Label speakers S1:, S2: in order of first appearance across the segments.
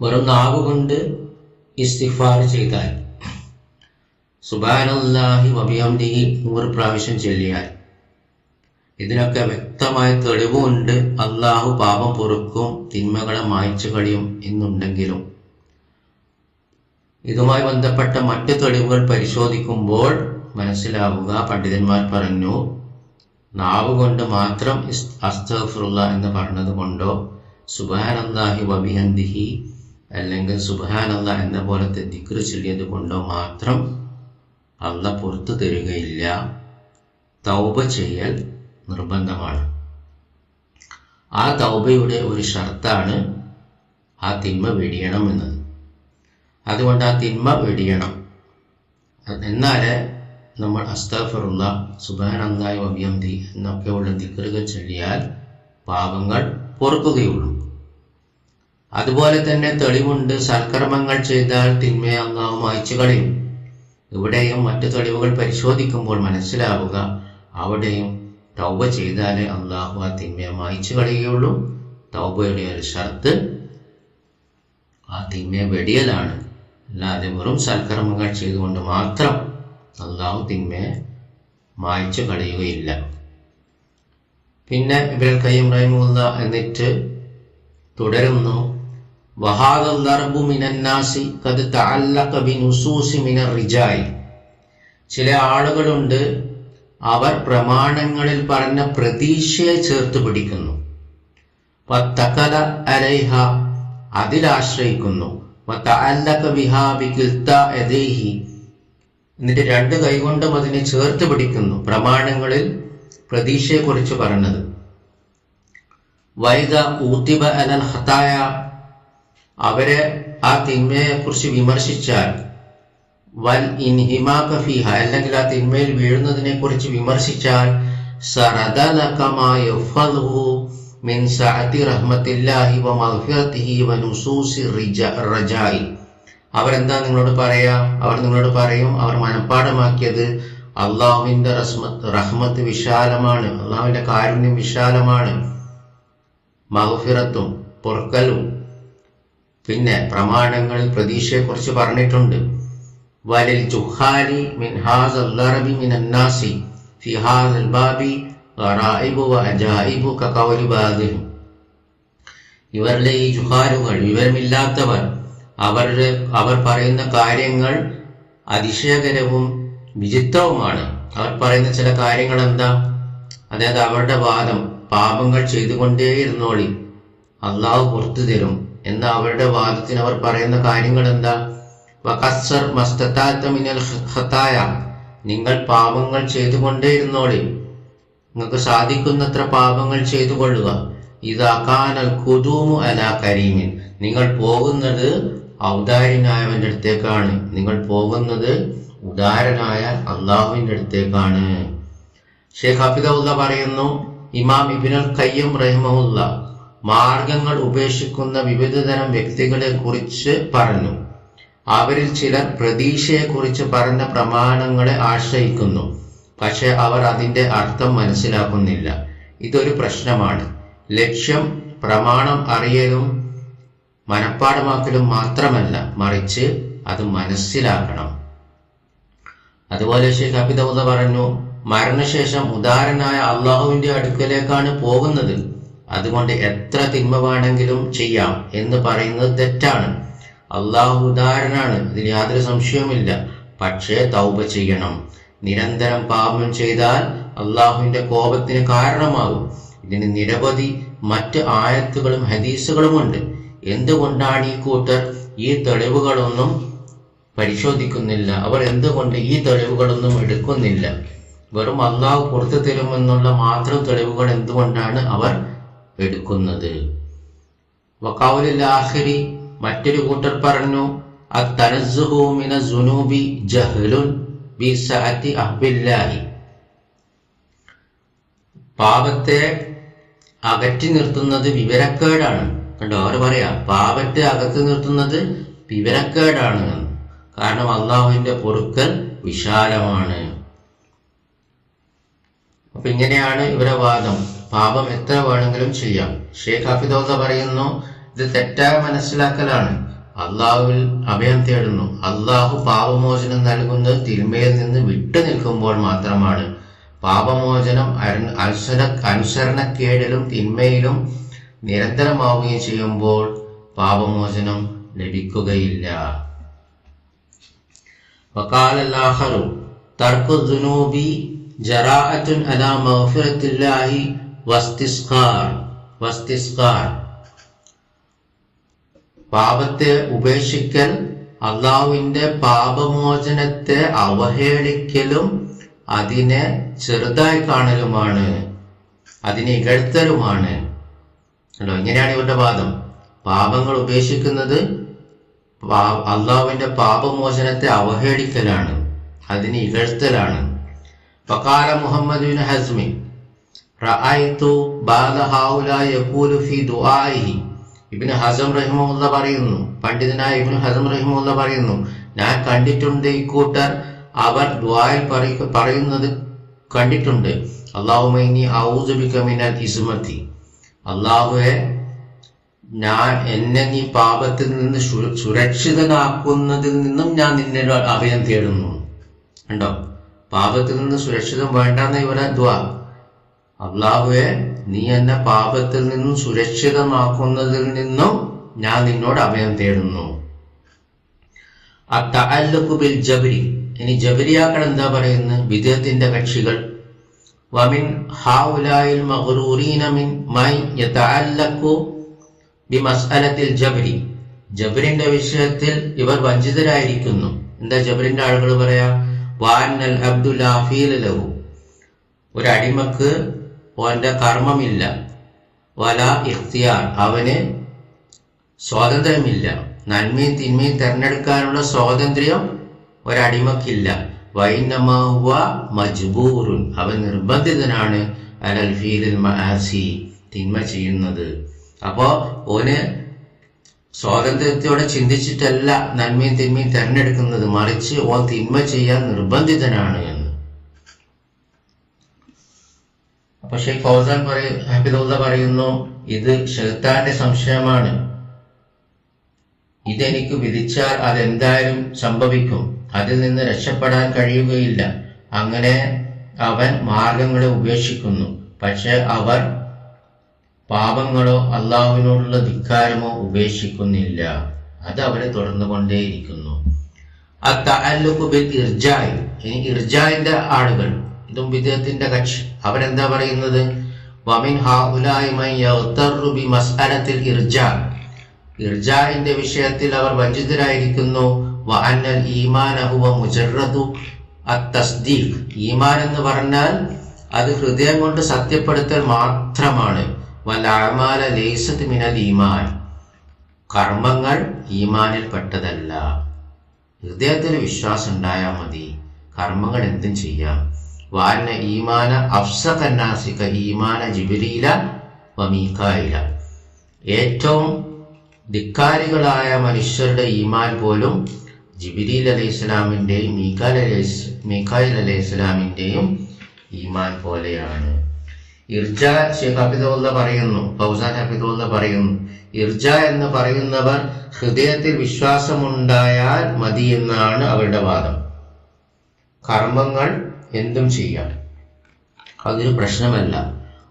S1: വെറും നാവ് കൊണ്ട് ഇസ്തിഫാർ ചെയ്താൽ. സുബാനല്ലാഹി വബിയംദിഹി നൂറ് പ്രാവശ്യം ചൊല്ലിയാൽ. ഇതിനൊക്കെ വ്യക്തമായ തെളിവുണ്ട്. അള്ളാഹു പാപം പൊറുക്കും തിന്മകളെ മായ്ച്ചു കളിയും എന്നുണ്ടെങ്കിലും. ഇതുമായി ബന്ധപ്പെട്ട മറ്റു തെളിവുകൾ പരിശോധിക്കുമ്പോൾ മനസ്സിലാവുക. പണ്ഡിതന്മാർ പറഞ്ഞു നാവ് കൊണ്ട് മാത്രം അസ്തഫുള്ള എന്ന് പറഞ്ഞത് കൊണ്ടോ സുബാനന്ദാഹി വബിഹന്ദിഹി അല്ലെങ്കിൽ സുബാനല്ല എന്ന പോലത്തെ ദിക്ർ ചൊല്ലിയത് കൊണ്ടോ മാത്രം അള്ള പുറത്തു തരികയില്ല. തൗബ ചെയ്യൽ നിർബന്ധമാണ്. ആ തൗബയുടെ ഒരു ഷർത്താണ് ആ തിന്മ വെടിയണം എന്നത്. അതുകൊണ്ട് ആ തിന്മ വെടിയണം. എന്നാലേ നമ്മൾ അസ്താഫറുള്ള സുബാനന്ദായ വബ്യന്തി എന്നൊക്കെയുള്ള ദിക്കറുകൾ ചൊല്ലിയാൽ പാപങ്ങൾ പൊറുക്കുകയുള്ളൂ. അതുപോലെ തന്നെ തെളിവുണ്ട്. സൽക്കർമ്മങ്ങൾ ചെയ്താൽ തിന്മയെ അയച്ചു കളയും. ഇവിടെയും മറ്റു തെളിവുകൾ പരിശോധിക്കുമ്പോൾ മനസ്സിലാവുക അവിടെയും തൗബ ചെയ്താലേ അള്ളാഹു ആ തിന്മയെ മായ്ച്ചു കളയുകയുള്ളൂ. തൗബയുടെ ഒരു ഷർത്ത് ആ തിന്മയെ വെടിയലാണ്. അല്ലാതെ വെറും സൽക്കർമ്മങ്ങൾ ചെയ്തുകൊണ്ട് മാത്രം അള്ളാഹു തിന്മയെ മായ്ച്ചു കളയുകയില്ല. പിന്നെ ഇബ്രൽ കയ്യം റഹിമുല്ല എന്നിട്ട് തുടരുന്നു. വഹാദു മിനന്നാസി കത് തഅല്ലഖ ബിനുസൂസി മിനർ റിജായി ചില ആളുകളുണ്ട് അവർ പ്രമാണങ്ങളിൽ പറഞ്ഞ പ്രതീക്ഷയെ ചേർത്ത് പിടിക്കുന്നു. വത്തകല അലൈഹ അതിലാശ്രയിക്കുന്നു എന്നിട്ട് രണ്ട് കൈകൊണ്ടും അതിനെ ചേർത്ത് പിടിക്കുന്നു. പ്രമാണങ്ങളിൽ പ്രതീക്ഷയെക്കുറിച്ച് പറഞ്ഞത്. വൈദ ഊത്തിബ അലൽ ഹത്തായ അവരെ ആ തിന്മയെക്കുറിച്ച് വിമർശിച്ചാൽ വൽ ഇൻഹിമാക ഫിഹ അല്ലെങ്കിൽ ആ തിന്മയിൽ വീഴുന്നതിനെ കുറിച്ച് വിമർശിച്ചാൽ മിൻ സഅതി വ റജായി. അവരെന്താ നിങ്ങളോട് പറയാ? അവർ നിങ്ങളോട് പറയും അവർ മനഃപ്പാടമാക്കിയത് അള്ളാഹുവിന്റെ റഹ്മത്ത് വിശാലമാണ് അള്ളാഹുവിന്റെ കാരുണ്യം വിശാലമാണ്. മഹഫിറത്തും പൊറുക്കലും പിന്നെ പ്രമാണങ്ങളിൽ പ്രതീക്ഷയെക്കുറിച്ച് പറഞ്ഞിട്ടുണ്ട്. വലിൽ ജുഹാലി മിൻഹാസ് അല്ലറബി മിനന്നാസി ഫി ഹാസ് ബാബി ഗറായിബു വ അജായിബു കഖൗലി ബാദിഹിം. ഇവരുടെ ഈ ജുഹാലുകൾ വിവരമില്ലാത്തവർ അവരുടെ അവർ പറയുന്ന കാര്യങ്ങൾ അതിശയകരവും വിചിത്രവുമാണ്. അവർ പറയുന്ന ചില കാര്യങ്ങൾ എന്താ അതായത് അവരുടെ വാദം പാപങ്ങൾ ചെയ്തുകൊണ്ടേയിരുന്നോളി. അള്ളാഹു പുറത്തു തരും. എന്ന അവരുടെ വാദത്തിന് അവർ പറയുന്ന കാര്യങ്ങൾ എന്താ മസ്തത്താത്ത മിനൽ നിങ്ങൾ പാപങ്ങൾ ചെയ്തുകൊണ്ടേയിരുന്നോളി. നിങ്ങൾക്ക് സാധിക്കുന്നത്ര പാപങ്ങൾ ചെയ്തു കൊള്ളുക ഇതാക്കാനൽ കുതൂമു അല കരീമിൻ. നിങ്ങൾ പോകുന്നത് ഔദാര്യനായവന്റെ അടുത്തേക്കാണ്. നിങ്ങൾ പോകുന്നത് ഉദാരനായ അള്ളാഹുവിന്റെ അടുത്തേക്കാണ്. ഷേഖ് ഹഫിദ പറയുന്നു ഇമാം ഇബിനുൽ കയ്യം റഹിമുല്ല മാർഗങ്ങൾ ഉപേക്ഷിക്കുന്ന വിവിധതരം വ്യക്തികളെ കുറിച്ച് പറഞ്ഞു. അവരിൽ ചിലർ പ്രതീക്ഷയെക്കുറിച്ച് പറഞ്ഞ പ്രമാണങ്ങളെ ആശ്രയിക്കുന്നു. പക്ഷെ അവർ അതിന്റെ അർത്ഥം മനസ്സിലാക്കുന്നില്ല. ഇതൊരു പ്രശ്നമാണ്. ലക്ഷ്യം പ്രമാണം അറിയലും മനഃപ്പാടമാക്കലും മാത്രമല്ല. മറിച്ച് അത് മനസ്സിലാക്കണം. അതുപോലെ ഷെയ്ഖ് അബിദൗദ പറഞ്ഞു മരണശേഷം ഉദാരനായ അള്ളാഹുവിന്റെ അടുക്കലേക്കാണ് പോകുന്നത്. അതുകൊണ്ട് എത്ര തിന്മ വേണമെങ്കിലും ചെയ്യാം എന്ന് പറയുന്നത് തെറ്റാണ്. അള്ളാഹു ഉദാഹരണാണ് ഇതിൽ യാതൊരു സംശയവുമില്ല. പക്ഷേ തൗബ ചെയ്യണം. നിരന്തരം പാപം ചെയ്താൽ അള്ളാഹുവിന്റെ കോപത്തിന് കാരണമാകും. ഇതിന് നിരവധി മറ്റ് ആയത്തുകളും ഹദീസുകളുമുണ്ട് എന്തുകൊണ്ടാണ് ഈ കൂട്ടർ ഈ തെളിവുകളൊന്നും പരിശോധിക്കുന്നില്ല? അവർ എന്തുകൊണ്ട് ഈ തെളിവുകളൊന്നും എടുക്കുന്നില്ല? വെറും അള്ളാഹു പുറത്തു തരുമെന്നുള്ള മാത്രം തെളിവുകൾ എന്തുകൊണ്ടാണ് അവർ എടുക്കുന്നത്. വക്കാവുലിൽ മറ്റൊരു കൂട്ടർ പറഞ്ഞു മിന സുനൂബി ജഹ്ലുൻ ബി പാപത്തെ അകറ്റി നിർത്തുന്നത് വിവരക്കേടാണ്. കണ്ടോ? അവർ പറയാ പാപത്തെ അകറ്റി നിർത്തുന്നത് വിവരക്കേടാണ്. കാരണം അള്ളാഹുവിന്റെ പൊറുക്കൽ വിശാലമാണ്. അപ്പൊ ഇങ്ങനെയാണ് ഇവരെ വാദം. പാപം എത്ര വേണമെങ്കിലും ചെയ്യാം. ഷെയ്ഖ് ഹഫിദോസ പറയുന്നു ഇത് തെറ്റായ മനസ്സിലാക്കലാണ്. അള്ളാഹുവിൽ അഭയം തേടുന്നു. അള്ളാഹു പാപമോചനം നൽകുന്നത് തിന്മയിൽ നിന്ന് വിട്ടു നിൽക്കുമ്പോൾ മാത്രമാണ്. പാപമോചനം അനുസര അനുസരണക്കേടിലും തിന്മയിലും നിരന്തരമാവുകയും ചെയ്യുമ്പോൾ പാപമോചനം ലഭിക്കുകയില്ല. വക്കാലല്ലാഹറു തർക്കു ജറാഅത്തുൻ അലാ മൗഫിറത്തില്ലാഹി വസ്തിസ്കാർ വസ്തിസ്കാർ പാപത്തെ ഉപേക്ഷിക്കൽ അള്ളാഹുവിന്റെ പാപമോചനത്തെ അവഹേളിക്കലും അതിനെ ചെറുതായി കാണലുമാണ് അതിനെ ഇകഴ്ത്തലുമാണ്. അല്ലോ ഇങ്ങനെയാണ് ഇവരുടെ വാദം. പാപങ്ങൾ ഉപേക്ഷിക്കുന്നത് അള്ളാഹുവിന്റെ പാപമോചനത്തെ അവഹേളിക്കലാണ് അതിന് ഇകഴ്ത്തലാണ്. പക്കാല മുഹമ്മദ് ഹസ്മി റഅയ്തു ബാദ ഹൗല യഖൂലു ഫി ദുആഇഹി. ഇബ്നു ഹസം റഹിമഹുല്ല പറയുന്നു പണ്ഡിതനായ ഇബ്നു ഹസം റഹിമഹുല്ല പറയുന്നു ഞാൻ കണ്ടിട്ടുണ്ട് ഈ കൂട്ടർ അവർ ദുആയിൽ പറയുന്നത് കണ്ടിട്ടുണ്ട്. അള്ളാഹുമൈനി ഇസ്മത്തി. അള്ളാഹുവെ ഞാൻ എന്നെ നീ പാപത്തിൽ നിന്ന് സുരക്ഷിതനാക്കുന്നതിൽ നിന്നും ഞാൻ നിന്നെ അഭയം തേടുന്നു. കണ്ടോ? പാപത്തിൽ നിന്ന് സുരക്ഷിതം വേണ്ടെന്ന ഇവരെ ദ്വാ അള്ളാഹുവെ നീ എന്നെ പാപത്തിൽ നിന്നും സുരക്ഷിതമാക്കുന്നതിൽ നിന്നും ഞാൻ നിന്നോട് അഭയം തേടുന്നു. ബിൽ ജബരി. ഇനി ജബരിയാക്കൾ എന്താ പറയുന്നത്? വിദേഹത്തിന്റെ കക്ഷികൾ വമിൻ ഹാഉലായിൽ മിൻ യതഅല്ലഖു ജബരി. ജബരിന്റെ വിഷയത്തിൽ ഇവർ വഞ്ചിതരായിരിക്കുന്നു. എന്താ ജബരിന്റെ ആളുകൾ പറയാ? വാനൽ അബ്ദുൽ ഒരു അടിമക്ക് ഓന്റെ കർമ്മമില്ല. വല ഇഖ്തിയാർ. അവന് സ്വാതന്ത്ര്യമില്ല. നന്മയും തിന്മയും തിരഞ്ഞെടുക്കാനുള്ള സ്വാതന്ത്ര്യം ഒരടിമക്കില്ല. വൈനമാവ മജ്ബൂറുൻ. അവൻ നിർബന്ധിതനാണ്. അലൽ മആസി തിന്മ ചെയ്യുന്നത്. അപ്പോ ഓന് സ്വാതന്ത്ര്യത്തോടെ ചിന്തിച്ചിട്ടല്ല നന്മയും തിന്മയും തിരഞ്ഞെടുക്കുന്നത്. മറിച്ച് ഓൻ തിന്മ ചെയ്യാൻ നിർബന്ധിതനാണ്. ഷെയ്ഖ് ഫൗസാൻ പറയ ഹബിദുള്ള പറയുന്നു ഇത് ഷെയ്ത്താന്റെ സംശയമാണ്. ഇതെനിക്ക് വിധിച്ചാൽ അതെന്തായാലും സംഭവിക്കും. അതിൽ നിന്ന് രക്ഷപ്പെടാൻ കഴിയുകയില്ല. അങ്ങനെ അവൻ മാർഗങ്ങളെ ഉപേക്ഷിക്കുന്നു. പക്ഷെ അവർ പാപങ്ങളോ അള്ളാഹുവിനോടുള്ള ധിക്കാരമോ ഉപേക്ഷിക്കുന്നില്ല. അത് അവരെ തുടർന്നുകൊണ്ടേയിരിക്കുന്നു. തഅല്ലുഖ് ബിൽ ഇർജായ്. ഇർജായിന്റെ ആളുകൾ. ഇതും വിദേഹത്തിന്റെ കക്ഷി. അവരെന്താ പറയുന്നത്? വമിൻ ബി മസ്അലത്തിൽ ഇർജാ. ഇർജായിന്റെ വിഷയത്തിൽ അവർ വഞ്ചിതരായിരിക്കുന്നു. വഅന്നൽ അത്തസ്ദീഖ്. ഈമാൻ എന്ന് പറഞ്ഞാൽ അത് ഹൃദയം കൊണ്ട് സത്യപ്പെടുത്തൽ മാത്രമാണ്. മിനൽ ഈമാൻ. കർമ്മങ്ങൾ ഈമാനിൽ പെട്ടതല്ല. ഹൃദയത്തിൽ വിശ്വാസം ഉണ്ടായാൽ മതി. കർമ്മങ്ങൾ എന്തും ചെയ്യാം. വാന ഈമാന അഫ്സഖന്നാസിക ഈമാന ജിബിലീല വമീക്കായില ഏറ്റവും ധിക്കാരികളായ മനുഷ്യരുടെ ഈമാൻ പോലും ജിബിലീൽ അലൈഹി ഇസ്ലാമിന്റെയും മീക്കാൽ അലൈഹി ഇസ്ലാമിന്റെയും ഈമാൻ പോലെയാണ്. ഇർജ ഷെയ്ഖ് ഹഫിദുള്ള പറയുന്നു ഫൗസാൻ ഹഫിദുള്ള പറയുന്നു ഇർജ എന്ന് പറയുന്നവർ ഹൃദയത്തിൽ വിശ്വാസമുണ്ടായാൽ മതി എന്നാണ് അവരുടെ വാദം. കർമ്മങ്ങൾ എന്തും ചെയ്യാം അതൊരു പ്രശ്നമല്ല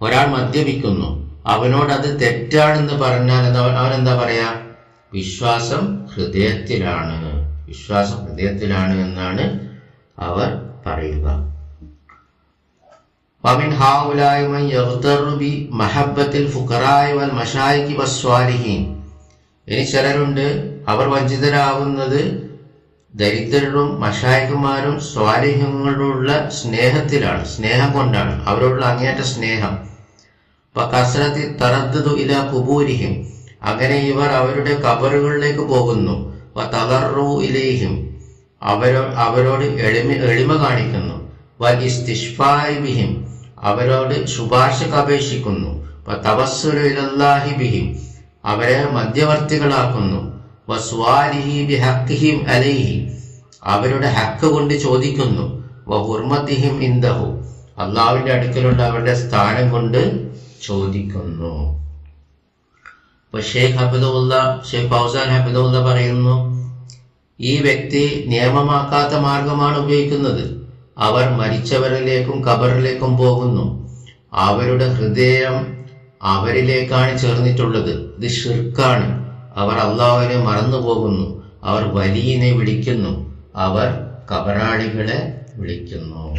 S1: ഒരാൾ മദ്യപിക്കുന്നു അവനോട് അത് തെറ്റാണെന്ന് പറഞ്ഞാൽ എന്താ അവൻ എന്താ പറയാ വിശ്വാസം ഹൃദയത്തിലാണ് വിശ്വാസം ഹൃദയത്തിലാണ് എന്നാണ് അവർ പറയുക ومن هؤلاء من يغتر بمحبة الفقراء والمشايخ والصالحين ഇനി ചിലരുണ്ട് അവർ വഞ്ചിതരാകുന്നത് ദരിദ്രരും മഷായകുമാരും സ്വാലിഹ്യങ്ങളോടുള്ള സ്നേഹത്തിലാണ് സ്നേഹം കൊണ്ടാണ് അവരോടുള്ള അങ്ങേറ്റ സ്നേഹം. അപ്പൊ കസരത്തി തറദ്ദു ഇല കുബൂരിഹിം അങ്ങനെ ഇവർ അവരുടെ കബറുകളിലേക്ക് പോകുന്നു. തകർറു ഇലേഹിം. അവരോ അവരോട് എളിമ എളിമ കാണിക്കുന്നു. വൽ ബിഹിം. അവരോട് ശുപാർശ അപേക്ഷിക്കുന്നു. തവസ്സുലു ഇലല്ലാഹി ബിഹിം. അവരെ മധ്യവർത്തികളാക്കുന്നു. അലൈഹി. അവരുടെ ഹക്ക് കൊണ്ട് ചോദിക്കുന്നു ഇന്ദഹു? അള്ളാഹുവിന്റെ അടുക്കലുള്ള അവരുടെ സ്ഥാനം കൊണ്ട് ചോദിക്കുന്നു. അപ്പൊ ഷെയ്ഖ് ഷെയ്ഖ് ഫൗസാൻ ഹബിദുല്ല പറയുന്നു ഈ വ്യക്തി നിയമമാക്കാത്ത മാർഗമാണ് ഉപയോഗിക്കുന്നത്. അവർ മരിച്ചവരിലേക്കും കബറിലേക്കും പോകുന്നു. അവരുടെ ഹൃദയം അവരിലേക്കാണ് ചേർന്നിട്ടുള്ളത്. ഇത് ഷിർക്കാണ് അവർ അള്ളാഹുവിനെ മറന്നു പോകുന്നു അവർ വലിയനെ വിളിക്കുന്നു. അവർ കബറാളികളെ വിളിക്കുന്നു.